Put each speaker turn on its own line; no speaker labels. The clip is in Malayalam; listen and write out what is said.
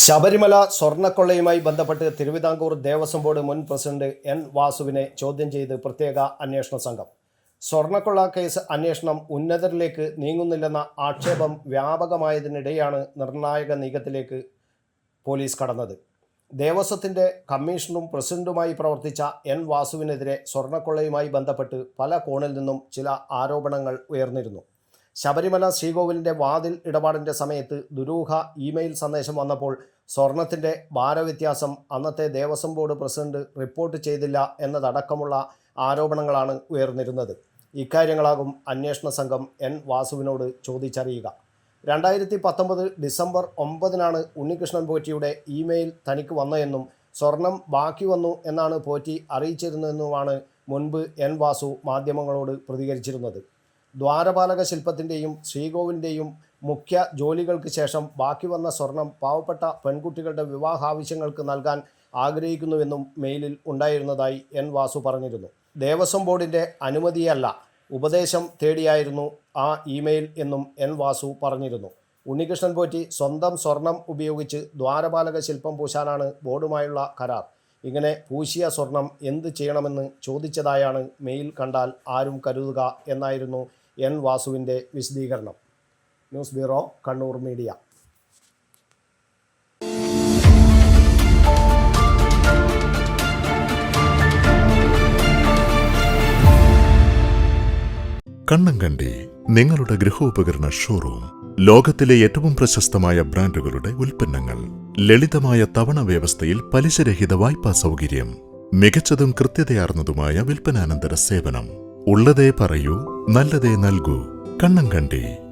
ശബരിമല സ്വർണക്കൊള്ളയുമായി ബന്ധപ്പെട്ട് തിരുവിതാംകൂർ ദേവസ്വം ബോർഡ് മുൻ പ്രസിഡന്റ് എൻ വാസുവിനെ ചോദ്യം ചെയ്ത് പ്രത്യേക അന്വേഷണ സംഘം. സ്വർണക്കൊള്ള കേസ് അന്വേഷണം ഉന്നതരിലേക്ക് നീങ്ങുന്നില്ലെന്ന ആക്ഷേപം വ്യാപകമായതിനിടെയാണ് നിർണായക നീക്കത്തിലേക്ക് പോലീസ് കടന്നത്. ദേവസ്വത്തിന്റെ കമ്മീഷണറും പ്രസിഡന്റുമായി പ്രവർത്തിച്ച എൻ വാസുവിനെതിരെ സ്വർണക്കൊള്ളയുമായി ബന്ധപ്പെട്ട് പല കോണിൽ നിന്നും ചില ആരോപണങ്ങൾ ഉയർന്നിരുന്നു. ശബരിമല ശ്രീകോവിലിന്റെ വാതിൽ ഇടപാടിന്റെ സമയത്ത് ദുരൂഹ ഇമെയിൽ സന്ദേശം വന്നപ്പോൾ സ്വർണത്തിന്റെ ഭാരവ്യത്യാസം അന്നത്തെ ദേവസ്വം ബോർഡ് പ്രസിഡന്റ് റിപ്പോർട്ട് ചെയ്തില്ല എന്നതടക്കമുള്ള ആരോപണങ്ങളാണ് ഉയർന്നിരുന്നത്. ഇക്കാര്യങ്ങളാകും അന്വേഷണ സംഘം എൻ വാസുവിനോട് ചോദിച്ചറിയുക. രണ്ടായിരത്തി പത്തൊമ്പത് ഡിസംബർ ഒമ്പതിനാണ് ഉണ്ണികൃഷ്ണൻ പോറ്റിയുടെ ഇമെയിൽ തനിക്ക് വന്നതെന്നും സ്വർണം ബാക്കി വന്നു എന്നാണ് പോറ്റി അറിയിച്ചിരുന്നതെന്നുമാണ് മുൻപ് എൻ വാസു മാധ്യമങ്ങളോട് പ്രതികരിച്ചിരുന്നത്. ദ്വാരപാലക ശില്പത്തിന്റെയും ശ്രീകോവിലിന്റെയും മുഖ്യ ജോലികൾക്ക് ശേഷം ബാക്കി വന്ന സ്വർണം പാവപ്പെട്ട പെൺകുട്ടികളുടെ വിവാഹാവശ്യങ്ങൾക്ക് നൽകാൻ ആഗ്രഹിക്കുന്നുവെന്നും മെയിലിൽ ഉണ്ടായിരുന്നതായി എൻ വാസു പറഞ്ഞിരുന്നു. ദേവസ്വം ബോർഡിന്റെ അനുമതിയല്ല ഉപദേശം തേടിയായിരുന്നു ആ ഇമെയിൽ എന്നും എൻ വാസു പറഞ്ഞിരുന്നു. ഉണ്ണികൃഷ്ണൻ പോറ്റി സ്വന്തം സ്വർണം ഉപയോഗിച്ച് ദ്വാരപാലക ശില്പം പൂശാനാണ് ബോർഡുമായുള്ള കരാർ. ഇങ്ങനെ പൂശിയ സ്വർണം എന്ത് ചെയ്യണമെന്ന് ചോദിച്ചതായാണ് മെയിൽ കണ്ടാൽ ആരും കരുതുക എന്നായിരുന്നു എൻ വാസുവിന്റെ വിശദീകരണം. News bureau Kannur media.
Kannankandi നിങ്ങളുടെ ഗൃഹോപകരണ ഷോറൂം ലോകത്തിലെ ഏറ്റവും പ്രശസ്തമായ ബ്രാൻഡുകളുടെ ഉൽപ്പന്നങ്ങൾ ലളിതമായ തവണ വ്യവസ്ഥയിൽ പലിശരഹിത വായ്പാ സൗകര്യം മികച്ചതും കൃത്യതയാർന്നതുമായ വിൽപ്പനാനന്തര സേവനം. ഉള്ളതേ പറയൂ നല്ലതേ നൽകൂ കണ്ണങ്കണ്ടി